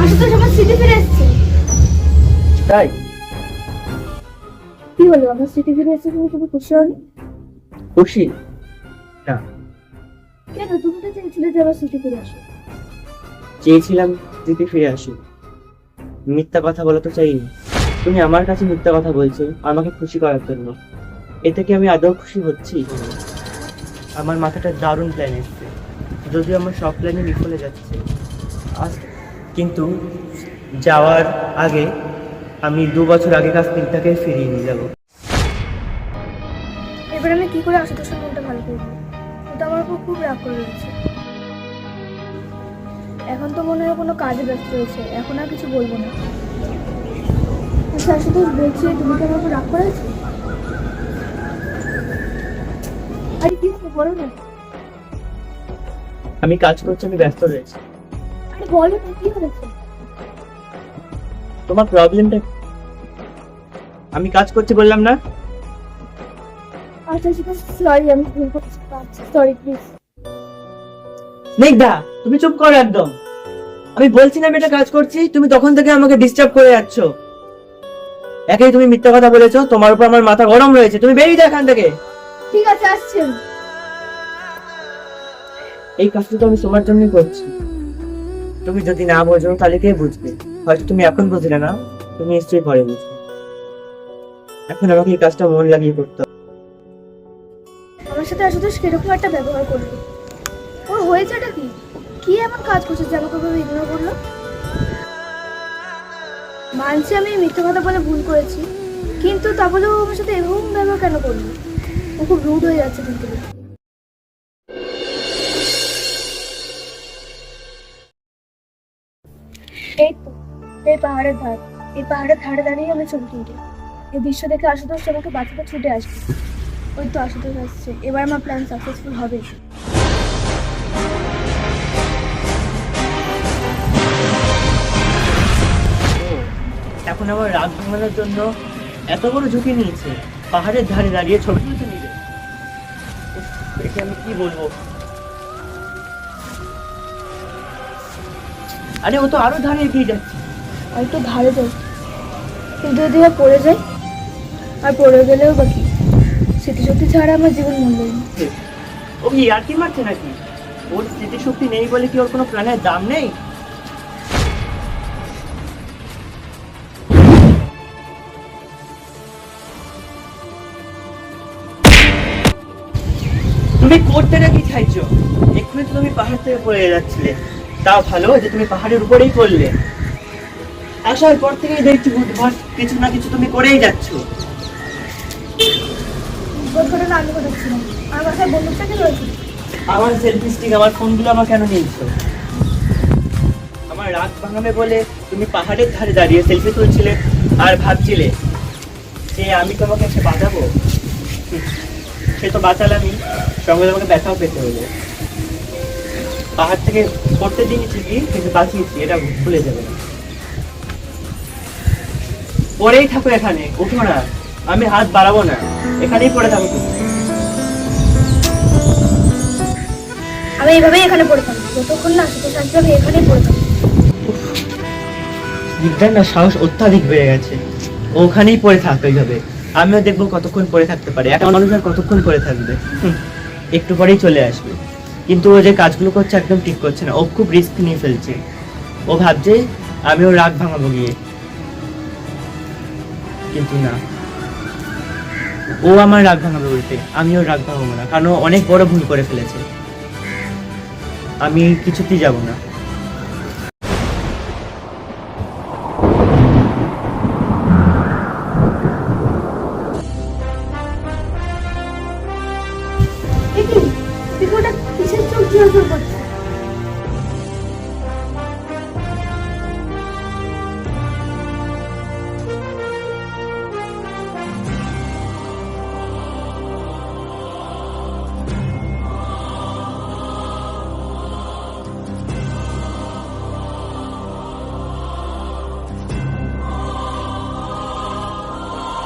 আশুতোষ আমার স্মৃতি ফিরে এসেছে। তাই? কি হলো আমার স্মৃতি ফিরে এসেছে তুমি তুমি খুশি হলে খুশি? না। কেন? তুমি তো চেয়েছিলে যে আমার স্মৃতি ফিরে আসো। চেয়েছিলাম ফিরে আসি। মিথ্যা কথা বলা তো চাইনি তুমি আমার কাছে মিথ্যা কথা বলছো আমাকে খুশি করার জন্য। এতে কি আমি আদৌ খুশি হচ্ছি? আমার মাথাটা দারুণ প্ল্যান এসছে। যদিও আমার সব প্ল্যানে বিফলে যাচ্ছে। আজ কিন্তু যাওয়ার আগে আমি দু বছর আগেকার স্পিনটাকে ফিরিয়ে নিয়ে যাব। এবার আমি কি করে আশুতোষের মনটা ভালো করব? কিন্তু আমার উপর খুব রাগ করে রয়েছে এখন তো মনে হয় কোনো কাজে ব্যস্ত রয়েছে। এখন আর কিছু বলব না। আচ্ছা আশুতোষ বলছি তুমি কি আমার উপর রাগ করেছ? আরে কি বলো না। আমি কাজ করছি আমি ব্যস্ত রয়েছি। বলো না কি হয়েছে? তোমার প্রবলেমটা আমি কাজ করছি বললাম না? আচ্ছা আচ্ছা সরি আমি ভুল করছি সরি প্লিজ স্নেকদা তুমি চুপ করো একদম। আমি বলছি না আমি এটা কাজ করছি তুমি তখন থেকে আমাকে ডিস্টার্ব করে যাচ্ছ। একেই তুমি মিথ্যা কথা বলেছ তোমার উপর আমার মাথা গরম রয়েছে তুমি বেরিয়ে যাও এখান থেকে। ঠিক আছে আসছি এই কাজটা তো আমি তোমার জন্যই করছি। তুমি যদি না বোঝো, তাহলে কে বুঝবে? হয়তো তুমি এখন বুঝলে না, তুমি নিশ্চয়ই পরে বুঝবে। এখন আমাকে এই কাজটা মন লাগিয়ে করতে আমার সাথে আশুতোষ কীরকম একটা ব্যবহার করল? ওর হয়েছেটা কি? কি এমন কাজ করছে যে আমাকে ওভাবে ইগনোর করল? মানছি আমি মিথ্যে কথা বলে ভুল করেছি, কিন্তু তা বলেও আমার সাথে এরকম ব্যবহার কেন করল? ও খুব রুড হয়ে যাচ্ছে কিন্তু। এই পাহাড়ের ধার এই পাহাড়ের ধারে দাঁড়িয়ে আমি ছবি তুলি এই দৃশ্য দেখে আশুতোষ আমাকে বাঁচাতে ছুটে আসবে। ওই তো আশুতোষ আসছে। এবার আমার প্ল্যান সাকসেসফুল হবে। এখন আমার রাগ ভাঙানোর জন্য এত বড় ঝুঁকি নিয়েছে। পাহাড়ের ধারে দাঁড়িয়ে ছবি তুলতে উফ, একে আমি কি বলব? আরে ও তো আরও ধারে এগিয়ে যাচ্ছে। আর একটু ধারে কিন্তু যদি বা পড়ে যায় আর পড়ে গেলেও বাকি স্মৃতিশক্তি ছাড়া আমার জীবন মূল্যহীন ও কি আর কি মারছে নাকি? ওর স্মৃতিশক্তি নেই বলে কি ওর কোনো প্রাণের দাম নেই? তুমি করতে নাকি চাইছো? এক্ষুনি তো তুমি পাহাড় থেকে পড়ে যাচ্ছিলে। তাও ভালো যে তুমি পাহাড়ের উপরেই পড়লে। আসার পর থেকেই দেখছি বুধবার কিছু না কিছু তুমি করেই যাচ্ছ। আমার সেলফি স্টিক আমার ফোনগুলো আমার কেন নিয়েছো? আমার রাগ ভাঙাবে বলে তুমি পাহাড়ের ধারে দাঁড়িয়ে সেলফি তুলছিলে আর ভাবছিলে যে আমি তোমাকে এসে বাঁচাবো? সে তো বাঁচালামই। সঙ্গে তোমাকে ব্যথাও পেতে হলো। পাহাড় থেকে পড়তে দিনই ঠিকই কিন্তু বাঁচিয়েছি এটা ভুলে যাবে না। পরেই থাকো এখানে উঠো না আমি হাত বাড়াবো না এখানেই পড়ে থাকো তুমি। আমি এইভাবেই এখানে পড়ে থাকব যতক্ষণ না আশুতোষ আসবে আমি এখানেই পড়ে বিদ্যার না সাহস অত্যাধিক বেড়ে গেছে। ওখানেই পড়ে থাকতে হবে আমিও দেখব কতক্ষণ পড়ে থাকতে পারে একটা মানুষ আর কতক্ষণ পড়ে থাকবে। একটু পরেই চলে আসবে। কিন্তু ও যে কাজগুলো করছে একদম ঠিক করছে না, ও খুব রিস্ক নিয়ে ফেলছে। ও ভাবছে, আমি ওর রাগ ভাঙাবো গিয়ে। কিন্তু না। ও আমার রাগ ভাঙাবে বলতে, আমি ওর রাগ ভাঙাবো না, কারণ ও অনেক বড় ভুল করে ফেলেছে। আমি কিছুতেই যাব না। そう